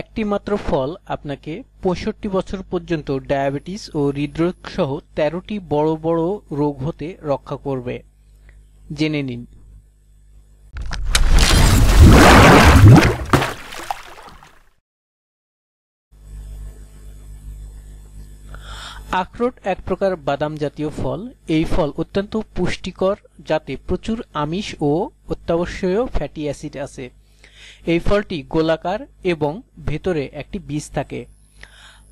একটি মাত্র ফল আপনাকে পঁয়ষট্টি বছর পর্যন্ত ডায়াবেটিস ও হৃদরোগ সহ তেরোটি বড় বড় রোগ হতে রক্ষা করবে। জেনে নিন। আখরোট এক প্রকার বাদাম জাতীয় ফল। এই ফল অত্যন্ত পুষ্টিকর, যাতে প্রচুর আমিষ ও অত্যাবশ্যকীয় ফ্যাটি অ্যাসিড আছে। এই ফলটি গোলাকার এবং ভেতরে একটি বীজ থাকে।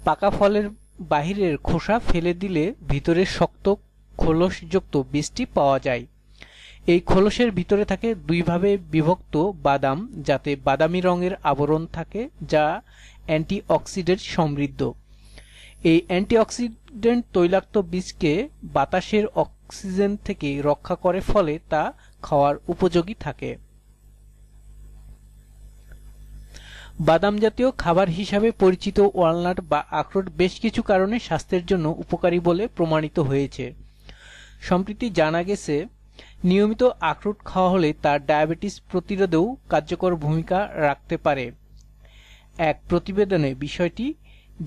পাকা ফলের বাহিরের খোসা ফেলে দিলে ভিতরে শক্ত খোলসযুক্ত বীজটি পাওয়া যায়। এই খোলসের ভিতরে থাকে দুইভাবে বিভক্ত বাদাম, যাতে বাদামি রঙের আবরণ থাকে, যা অ্যান্টিঅক্সিডেন্ট সমৃদ্ধ। এই অ্যান্টিঅক্সিডেন্ট তৈলাক্ত বীজকে বাতাসের অক্সিজেন থেকে রক্ষা করে ফলে তা খাওয়ার উপযোগী থাকে। বাদাম জাতীয় খাবার হিসাবে পরিচিত ওয়ালনাট বা আখরোট বেশ কিছু কারণে স্বাস্থ্যের জন্য উপকারী বলে প্রমাণিত হয়েছে। সম্প্রতি জানা গেছে, নিয়মিত আখরোট খাওয়া হলে তার ডায়াবেটিস প্রতিরোধেও কার্যকর ভূমিকা রাখতে পারে। এক প্রতিবেদনে বিষয়টি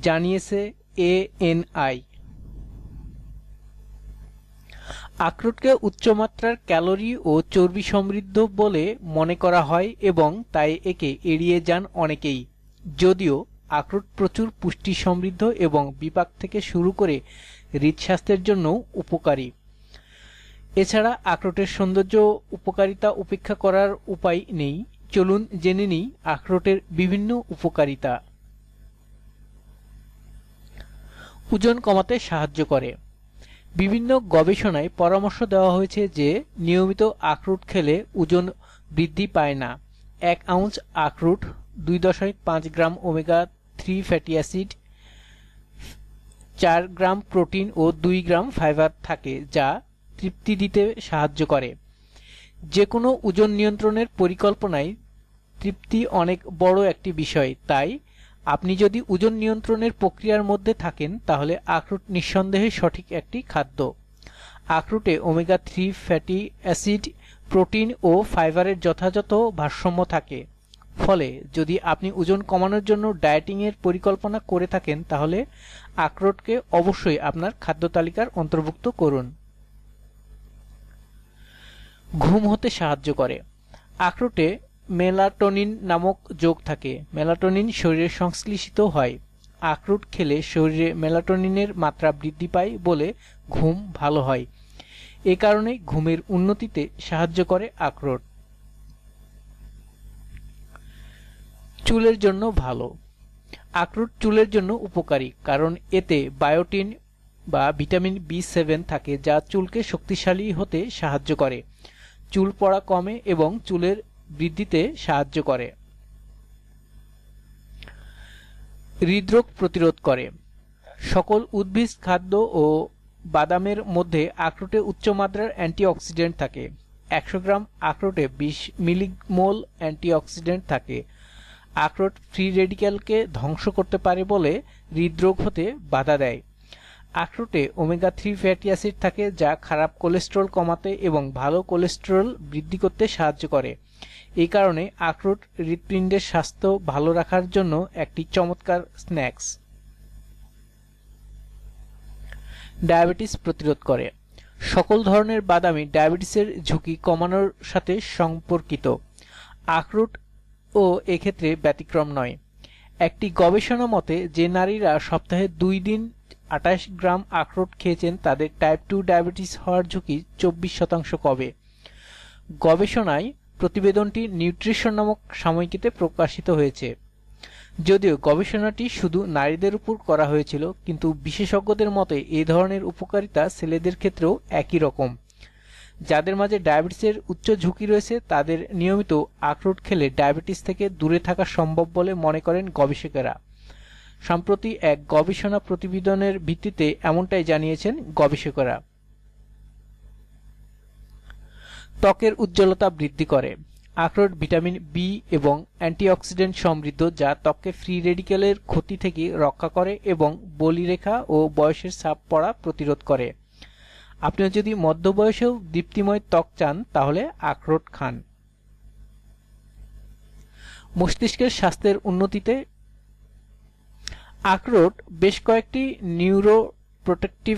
জানিয়েছে এএনআই। আখরোটকে উচ্চমাত্রার ক্যালোরি ও চর্বি সমৃদ্ধ বলে মনে করা হয় এবং তাই একে এড়িয়ে যান অনেকেই। যদিও আখরোট প্রচুর পুষ্টি সমৃদ্ধ এবং বিপাক থেকে শুরু করে হৃদস্বাস্থ্যের জন্যও উপকারী। এছাড়া আখরোটের সৌন্দর্য উপকারিতা উপেক্ষা করার উপায় নেই। চলুন জেনে নিই আখরোটের বিভিন্ন উপকারিতা। ওজন কমাতে সাহায্য করে। বিভিন্ন গবেষণায় পরামর্শ দেওয়া হয়েছে যে নিয়মিত আখরোট খেলে ওজন বৃদ্ধি পায় না। এক আউন্স আখরোট, দুই দশমিক পাঁচ gram omega three fatty acid, চার গ্রাম প্রোটিন ও দুই গ্রাম ফাইবার থাকে, যা তৃপ্তি দিতে সাহায্য করে। যে কোনো ওজন নিয়ন্ত্রণের পরিকল্পনায় তৃপ্তি অনেক বড় একটি বিষয়, তাই আপনি যদি ওজন নিয়ন্ত্রণের প্রক্রিয়ার মধ্যে থাকেন, তাহলে আখরোট নিঃসন্দেহে সঠিক একটি খাদ্য। আখরোটে omega three fatty acid, protein ও ফাইবারের যথাযথ ভারসাম্য থাকে। ফলে, যদি আপনি ওজন কমানোর জন্য ডায়েটিংয়ের পরিকল্পনা করে থাকেন, তাহলে আখরোটকে অবশ্যই আপনার খাদ্য তালিকার অন্তর্ভুক্ত করুন। ঘুম হতে সাহায্য করে। আখরোটে মেলাটোনিন নামক যোগ থাকে। মেলাটোনিন শরীরে সংশ্লেষিত হয়। আখরোট খেলে শরীরে মেলাটোনিনের মাত্রা বৃদ্ধি পায় বলে ঘুম ভালো হয়। এ কারণে ঘুমের উন্নতিতে সাহায্য করে আখরোট। চুলের জন্য ভালো। আখরোট চুলের জন্য উপকারী, কারণ এতে বায়োটিন বা ভিটামিন বি সেভেন থাকে, যা চুলকে শক্তিশালী হতে সাহায্য করে। চুল পড়া কমে এবং চুলের বৃদ্ধিতে সাহায্য করে। হৃদরোগ প্রতিরোধ করে। সকল উদ্ভিদ, খাদ্য ও বাদামের মধ্যে আখরোটে উচ্চমাত্রার অ্যান্টিঅক্সিডেন্ট থাকে। একশো গ্রাম আখরোটে বিশ মিলিমোল অ্যান্টিঅক্সিডেন্ট থাকে। আখরোট ফ্রি রেডিক্যালকে ধ্বংস করতে পারে বলে হৃদরোগ হতে বাধা দেয়। আখরোটে ওমেগা থ্রি ফ্যাটি অ্যাসিড থাকে যা খারাপ কোলেস্টেরল কমাতে এবং ভালো কোলেস্টেরল বৃদ্ধি করতে সাহায্য করে। এই কারণে আখরোট হৃৎপিণ্ডের স্বাস্থ্য ভালো রাখার জন্য একটি চমৎকার স্ন্যাক্স। ডায়াবেটিস প্রতিরোধ করে। সকল ধরনের বাদামি ডায়াবেটিসের ঝুঁকি কমানোর সাথে সম্পর্কিত। আখরোট ও এক্ষেত্রে ব্যতিক্রম নয়। একটি গবেষণা মতে যে নারীরা সপ্তাহে দুই দিন আঠাশ গ্রাম আখরোট খেয়েছেন তাদের টাইপ টু ডায়াবেটিস হওয়ার ঝুঁকি চব্বিশ শতাংশ কমে গবেষণায় প্রতিবেদনটি নিউট্রিশন নামক সাময়িকীতে প্রকাশিত হয়েছে। যদিও গবেষণাটি শুধু নারীদের উপর করা হয়েছিল, কিন্তু বিশেষজ্ঞদের মতে এই ধরনের উপকারিতা ছেলেদের ক্ষেত্রেও একই রকম। যাদের মাঝে ডায়াবেটিসের উচ্চ ঝুঁকি রয়েছে, তাদের নিয়মিত আখরোট খেলে ডায়াবেটিস থেকে দূরে থাকা সম্ভব বলে মনে করেন গবেষকেরা। সম্প্রতি এক গবেষণা প্রতিবেদনের ভিত্তিতে এমনটাই জানিয়েছেন গবেষকেরা। ত্বকের উজ্জ্বলতা বৃদ্ধি করে। আখরোট, ভিটামিন বি এবং অ্যান্টিঅক্সিডেন্ট সমৃদ্ধ যা ত্বককে ফ্রি রেডিকেলের ক্ষতি থেকে রক্ষা করে এবং বলিরেখা ও বয়সের ছাপ পড়া প্রতিরোধ করে। আপনি যদি মধ্যবয়সেও দীপ্তিময় ত্বক চান, তাহলে আখরোট খান। মস্তিষ্কের স্বাস্থ্যের উন্নতিতে আখরোট বেশ কয়েকটি নিউরো প্রোটেকটিভ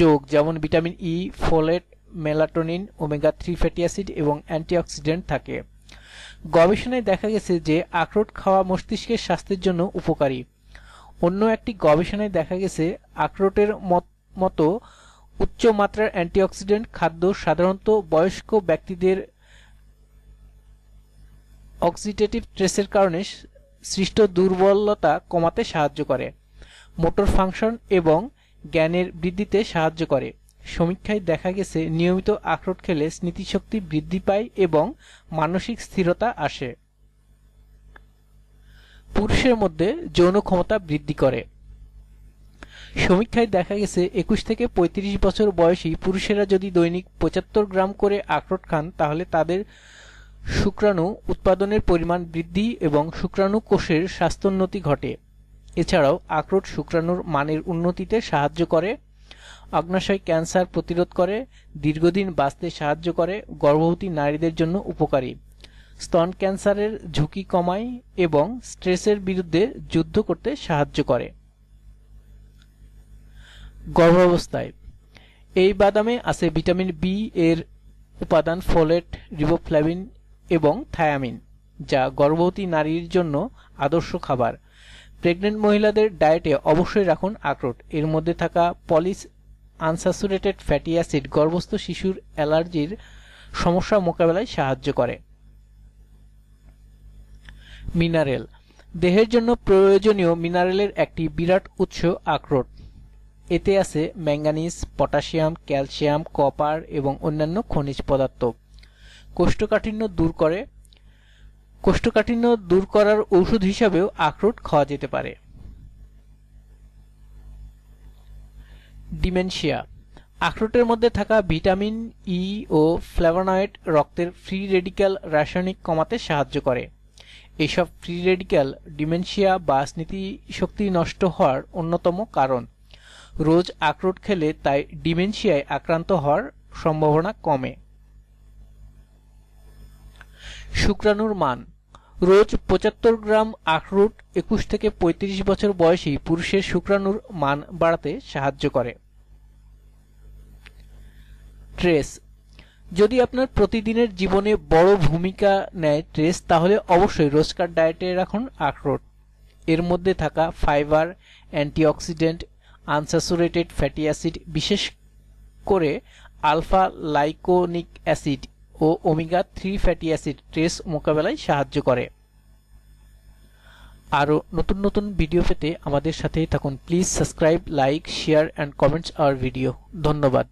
যোগ, যেমন vitamin E folate melatonin omega three fatty acid এবং অ্যান্টিঅক্সিডেন্ট থাকে। গবেষণায় দেখা গেছে যে আখরোট খাওয়া মস্তিষ্কের স্বাস্থ্যের জন্য উপকারী। অন্য একটি গবেষণায় দেখা গেছে, আখরোটের মতো উচ্চ মাত্রার অ্যান্টিঅক্সিডেন্ট খাদ্য সাধারণত বয়স্ক ব্যক্তিদের অক্সিডেটিভ স্ট্রেসের কারণে সৃষ্ট দুর্বলতা কমাতে সাহায্য করে, মোটর ফাংশন এবং জ্ঞানের বৃদ্ধিতে সাহায্য করে। সমীক্ষায় দেখা গেছে, নিয়মিত আখরোট খেলে স্মৃতিশক্তি বৃদ্ধি পায় এবং মানসিক স্থিরতা আসে। পুরুষের মধ্যে যৌন ক্ষমতা বৃদ্ধি করে। সমীক্ষায় দেখা গেছে, একুশ থেকে ৩৫ বছর বয়সী পুরুষেরা যদি দৈনিক পঁচাত্তর গ্রাম করে আখরোট খান, তাহলে তাদের শুক্রাণু উৎপাদনের পরিমাণ বৃদ্ধি এবং শুক্রাণু কোষের স্বাস্থ্যোন্নতি ঘটে। এছাড়াও আখরোট শুক্রাণুর মানের উন্নতিতে সাহায্য করে, অগ্নাশয় ক্যান্সার প্রতিরোধ করে, দীর্ঘদিন বাঁচতে সাহায্য করে, গর্ভবতী নারীদের জন্য উপকারী। স্তন ক্যান্সারের ঝুঁকি কমায় এবং স্ট্রেসের বিরুদ্ধে যুদ্ধ করতে সাহায্য করে। গর্ভাবস্থায়, এই বাদামে আছে ভিটামিন বি এর উপাদান, ফোলেট, রিবোফ্লাভিন এবং থায়ামিন, যা গর্ভবতী নারীর জন্য আদর্শ খাবার। প্রেগনেন্ট মহিলাদের ডায়েটে অবশ্যই রাখুন আখরোট। এর মধ্যে থাকা পলিস আনস্যাচুরেটেড ফ্যাটি অ্যাসিড গর্ভস্থ শিশুর অ্যালার্জির সমস্যা মোকাবেলায় সাহায্য করে। মিনারেল। দেহের জন্য প্রয়োজনীয় মিনারেলের একটি বিরাট উৎস আখরোট। এতে আছে ম্যাঙ্গানিজ, পটাশিয়াম, ক্যালসিয়াম, কপার এবং অন্যান্য খনিজ পদার্থ। কোষ্ঠকাঠিন্য দূর করে। কোষ্ঠকাঠিন্য দূর করার ঔষধ হিসাবেও আখরোট খাওয়া যেতে পারে। ডিমেনশিয়া। আখরোটের মধ্যে থাকা ভিটামিন ই ও ফ্ল্যাভানয়েড রক্তের ফ্রি রেডিক্যাল রাসায়নিক কমাতে সাহায্য করে। এসব ফ্রি রেডিক্যাল ডিমেনশিয়া বা স্মৃতিশক্তি নষ্ট হওয়ার অন্যতম কারণ। রোজ আখরোট খেলে তাই ডিমেনশিয়ায় আক্রান্ত হওয়ার সম্ভাবনা কমে। শুক্রাণুর মান। রোজ পঁচাত্তর গ্রাম আখরোট একুশ থেকে ৩৫ বছর বয়সী পুরুষের শুক্রাণুর মান বাড়াতে সাহায্য করে। ট্রেস। যদি আপনার প্রতিদিনের জীবনে বড় ভূমিকা নেয় ট্রেস, তাহলে অবশ্যই রোজকার ডায়েটে রাখুন আখরোট। এর মধ্যে থাকা fibre, antioxidant, unsaturated fatty acid, বিশেষ করে আলফা লাইকোনিক অ্যাসিড ও omega three fatty acid stress মোকাবেলায় সাহায্য করে। আরও নতুন নতুন ভিডিও পেতে আমাদের সাথেই থাকুন। Please subscribe, like, share, and comments our video. ধন্যবাদ।